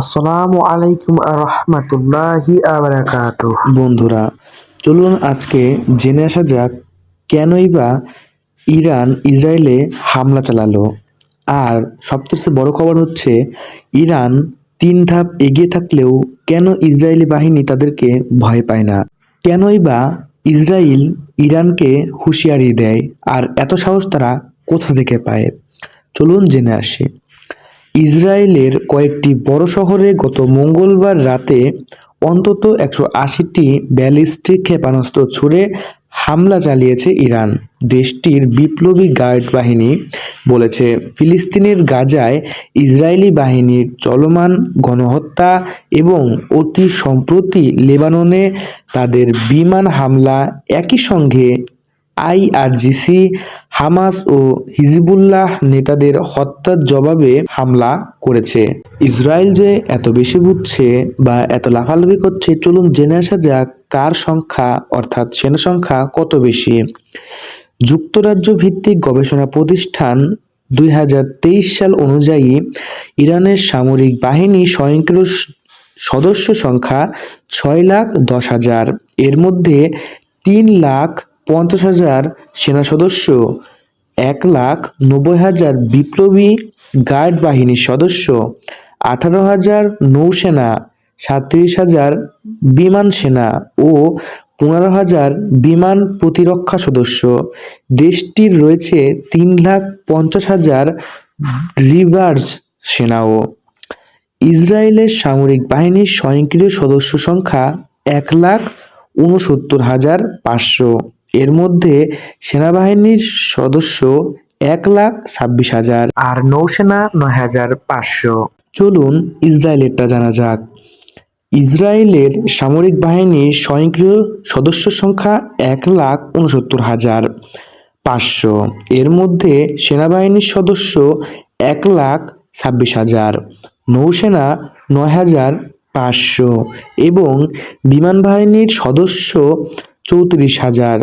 আসসালামু আলাইকুম রহমতুল্লাহি আবরাকাত বন্ধুরা, চলুন আজকে জেনে আসা যাক কেনই বা ইরান ইসরায়েলে হামলা চালালো। আর সবচেয়ে বড় খবর হচ্ছে, ইরান তিন ধাপ এগিয়ে থাকলেও কেন ইসরায়েলি বাহিনী তাদেরকে ভয় পায় না? কেনই বা ইসরায়েল ইরানকে হুঁশিয়ারি দেয়? আর এত সাহস তারা কোথা থেকে পায়? চলুন জেনে আসি। ইসরায়েলের কয়েকটি বড় শহরে গত মঙ্গলবার রাতে অন্তত একশো আশিটি ব্যালিস্টিক ক্ষেপণাস্ত্র ছুড়ে হামলা চালিয়েছে ইরান। দেশটির বিপ্লবী গার্ড বাহিনী বলেছে, ফিলিস্তিনের গাজায় ইসরায়েলি বাহিনীর চলমান গণহত্যা এবং অতি সম্প্রতি লেবাননে তাদের বিমান হামলা একই সঙ্গে আইআরজিসি, হামাস ও হিজিবুল্লাহ নেতাদের হত্যার জবাবে হামলা করেছে। ইসরায়েল যে এত বেশি বুঝছে বা এত লাফালাফি করছে, চলুন জেনে আসা যাক কার সংখ্যা, অর্থাৎ সেনা সংখ্যা কত বেশি। যুক্তরাজ্য ভিত্তিক গবেষণা প্রতিষ্ঠান দুই হাজার তেইশ সাল অনুযায়ী ইরানের সামরিক বাহিনী স্বয়ংক্রিয় সদস্য সংখ্যা ছয় লাখ দশ হাজার। এর মধ্যে তিন লাখ পঞ্চাশ হাজার সেনা সদস্য, এক লাখ নব্বই হাজার বিপ্লবী গার্ড বাহিনীর সদস্য, আঠারো হাজার নৌসেনা, সাঁত্রিশ হাজার বিমান সেনা ও পনেরো হাজার বিমান প্রতিরক্ষা সদস্য। দেশটির রয়েছে তিন লাখ পঞ্চাশ হাজার রিভার্স সেনাও। ইসরায়েলের সামরিক বাহিনীর স্বয়ংক্রিয় সদস্য সংখ্যা এক লাখ উনসত্তর হাজার পাঁচশো। এর মধ্যে সেনাবাহিনীর সদস্য এক লাখ ছাব্বিশ হাজার আর নৌসেনা নয় হাজার পাঁচশো। চলুন ইসরায়েলেরটা জানা যাক। ইসরায়েলের সামরিক বাহিনীর স্বয়ংক্রিয় সদস্য সংখ্যা এক লাখ উনসত্তর হাজার পাঁচশো। এর মধ্যে সেনাবাহিনীর সদস্য এক লাখ ছাব্বিশ হাজার, নৌসেনা নয় হাজার পাঁচশো এবং বিমান বাহিনীর সদস্য চৌত্রিশ হাজার।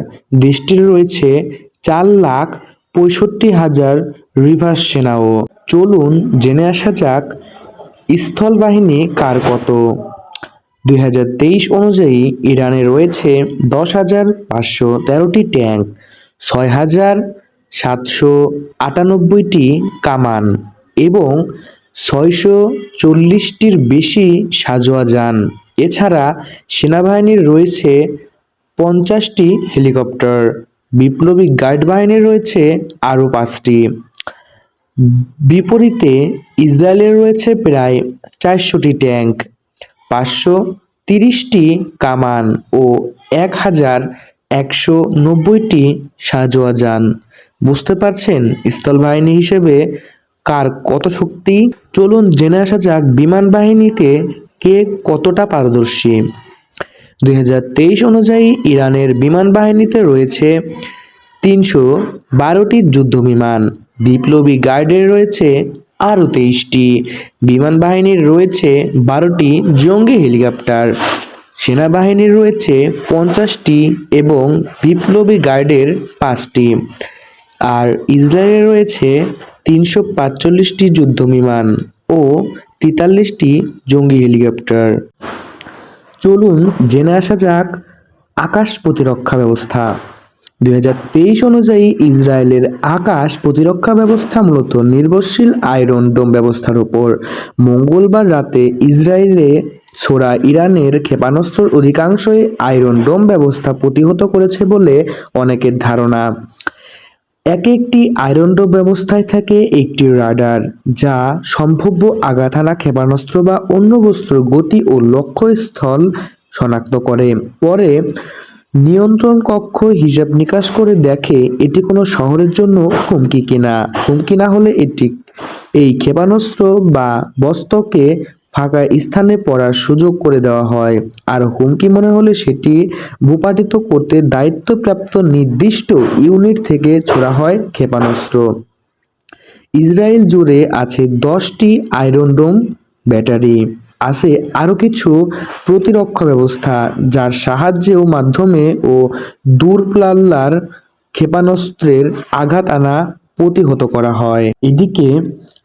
দেশটির রয়েছে চার লাখ পঁয়ষট্টি হাজার রিভার্স সেনাও। চলুন জেনে আসা যাক স্থল বাহিনী কার কত। দুই হাজার তেইশ অনুযায়ী ইরানে রয়েছে দশ হাজার পাঁচশো তেরোটি ট্যাঙ্ক, ছয় হাজার সাতশো আটানব্বইটি কামান এবং ছয়শো চল্লিশটির বেশি সাজোয়া যান এছাড়া সেনাবাহিনীর রয়েছে পঞ্চাশটি হেলিকপ্টার। বিপ্লবী গার্ড বাহিনীর রয়েছে আরও পাঁচটি। বিপরীতে ইসরায়েলের রয়েছে প্রায় চারশোটি ট্যাঙ্ক পাঁচশো তিরিশটি কামান ও এক হাজার একশো নব্বইটি সাজোয়া যান বুঝতে পারছেন স্থলবাহিনী হিসেবে কার কত শক্তি? চলুন জেনে আসা যাক বিমান বাহিনীতে কে কতটা পারদর্শী। দুই হাজার তেইশ অনুযায়ী ইরানের বিমান বাহিনীতে রয়েছে তিনশো বারোটি যুদ্ধ বিমান বিপ্লবী গার্ডের রয়েছে আরও তেইশটি। বিমান বাহিনীর রয়েছে বারোটি জঙ্গি হেলিকপ্টার। সেনাবাহিনীর রয়েছে পঞ্চাশটি এবং বিপ্লবী গার্ডের পাঁচটি। আর ইসরায়েলের রয়েছে তিনশো পাঁচচল্লিশটি যুদ্ধ বিমান ও তেতাল্লিশটি জঙ্গি হেলিকপ্টার। চলুন জেনে আসা যাক আকাশ প্রতিরক্ষা ব্যবস্থা। দু হাজার তেইশ অনুযায়ী ইসরায়েলের আকাশ প্রতিরক্ষা ব্যবস্থা মূলত নির্ভরশীল আয়রন ডোম ব্যবস্থার উপর। মঙ্গলবার রাতে ইসরায়েলে ছোড়া ইরানের ক্ষেপণাস্ত্রের অধিকাংশই আয়রন ডোম ব্যবস্থা প্রতিহত করেছে বলে অনেকের ধারণা। এক একটি আয়রন ডোম ব্যবস্থায় থাকে একটি রাডার, যা সম্ভাব্য হানা ক্ষেপণাস্ত্র বা অন্য বস্তুর গতি ও লক্ষ্যস্থল শনাক্ত করে। পরে নিয়ন্ত্রণ কক্ষ হিসাব নিকাশ করে দেখে এটি কোনো শহরের জন্য হুমকি কিনা। হুমকি না হলে এটি এই ক্ষেপণাস্ত্র বা বস্তকে ফাঁকা স্থানে পড়ার সুযোগ করে দেওয়া হয়। আর হুমকি মনে হলে সেটি ভূপাটিত করতে দায়িত্বপ্রাপ্ত নির্দিষ্ট ইউনিট থেকে ছোড়া হয় ক্ষেপণাস্ত্র। ইসরায়েল জুড়ে আছে দশটি আয়রন ডোম ব্যাটারি। আছে আরও কিছু প্রতিরক্ষা ব্যবস্থা, যার সাহায্যে ও মাধ্যমে ও দূরপাল্লার ক্ষেপণাস্ত্রের আঘাত আনা প্রতিহত করা হয়। এদিকে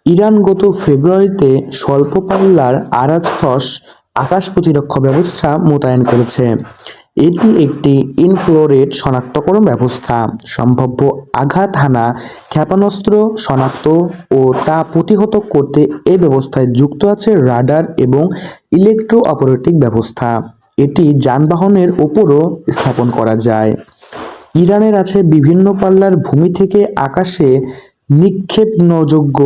ইরান গত ফেব্রুয়ারিতে স্বল্প পাল্লার আরাজফস আকাশ প্রতিরক্ষা ব্যবস্থা মোতায়েন করেছে। এটি একটি ইনফ্লোরেট শনাক্তকরণ ব্যবস্থা। সম্ভাব্য আঘাত হানা, ক্ষেপণাস্ত্র শনাক্ত ও তা প্রতিহত করতে এ ব্যবস্থায় যুক্ত আছে রাডার এবং ইলেকট্রো অপারেটিক ব্যবস্থা। এটি যানবাহনের ওপরও স্থাপন করা যায়। ইরানের আছে বিভিন্ন পাল্লার ভূমি থেকে আকাশে নিক্ষেপণযোগ্য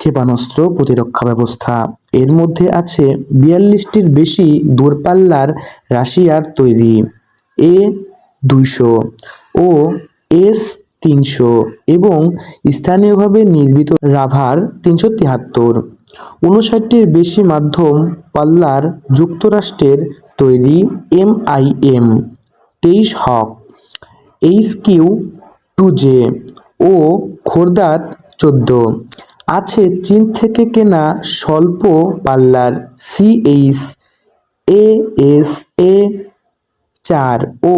ক্ষেপণাস্ত্র প্রতিরক্ষা ব্যবস্থা। এর মধ্যে আছে বিয়াল্লিশটির বেশি দূরপাল্লার রাশিয়ার তৈরি। এ দুইশো ও এস তিনশো এবং স্থানীয়ভাবে নির্মিত রাভার তিনশো তিয়াত্তর উনষাটটির বেশি মাধ্যম পাল্লার যুক্তরাষ্ট্রের তৈরি এমআইএম তেইশ Hawk, H Q two J ও খোরদাত চোদ্দ। আছে চীন থেকে কেনা স্বল্প পাল্লার সিএইচ এ এস এ চার ও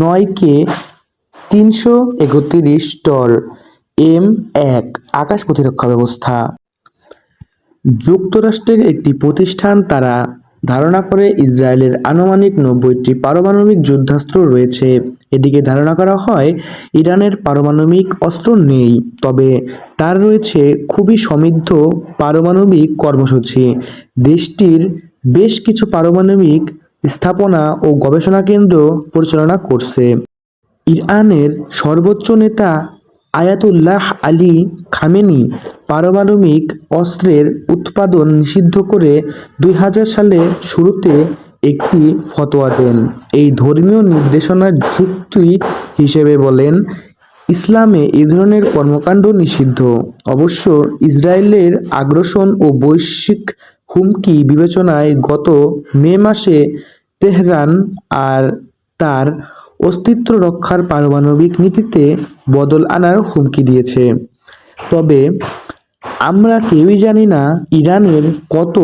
নয় কে তিনশো একত্রিশ টর এম এক আকাশ প্রতিরক্ষা ব্যবস্থা। যুক্তরাষ্ট্রের একটি প্রতিষ্ঠান তারা ধারণা করে ইসরায়েলের আনুমানিক নব্বইটি পারমাণবিক যুদ্ধাস্ত্র রয়েছে। এদিকে ধারণা করা হয়, ইরানের পারমাণবিক অস্ত্র নেই, তবে তার রয়েছে খুবই সমৃদ্ধ পারমাণবিক কর্মসূচি। দেশটির বেশ কিছু পারমাণবিক স্থাপনা ও গবেষণা কেন্দ্র পরিচালনা করছে। ইরানের সর্বোচ্চ নেতা আয়াতুল্লাহ আলী খামেনি পারমাণবিক অস্ত্রের উৎপাদন নিষিদ্ধ করে দুই হাজার সালে শুরুতে একটি ফতোয়া দেন। এই ধর্মীয় নির্দেশনার যুক্তি হিসেবে বলেন, ইসলামে এ ধরনের কর্মকাণ্ড নিষিদ্ধ। অবশ্য ইসরায়েলের আগ্রাসন ও বৈশ্বিক হুমকি বিবেচনায় গত মে মাসে তেহরান আর তার অস্তিত্ব রক্ষার পারমাণবিক নীতিতে বদল আনার হুমকি দিয়েছে। তবে আমরা কেউই জানি না ইরানের কত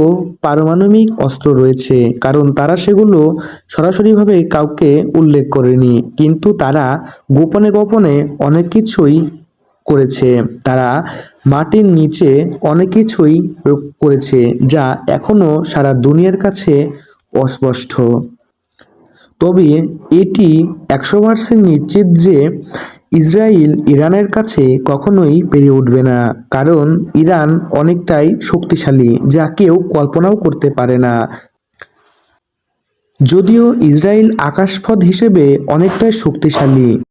পারমাণবিক অস্ত্র রয়েছে, কারণ তারা সেগুলো সরাসরিভাবে কাউকে উল্লেখ করেনি। কিন্তু তারা গোপনে গোপনে অনেক কিছুই করেছে। তারা মাটির নিচে অনেক কিছুই করেছে, যা এখনও সারা দুনিয়ার কাছে অস্পষ্ট। তবে এটি একশো পার্সেন্ট নিশ্চিত যে ইসরায়েল ইরানের কাছে কখনোই পেরে উঠবে না, কারণ ইরান অনেকটাই শক্তিশালী, যা কেউ কল্পনাও করতে পারে না। যদিও ইসরায়েল আকাশপথ হিসেবে অনেকটাই শক্তিশালী।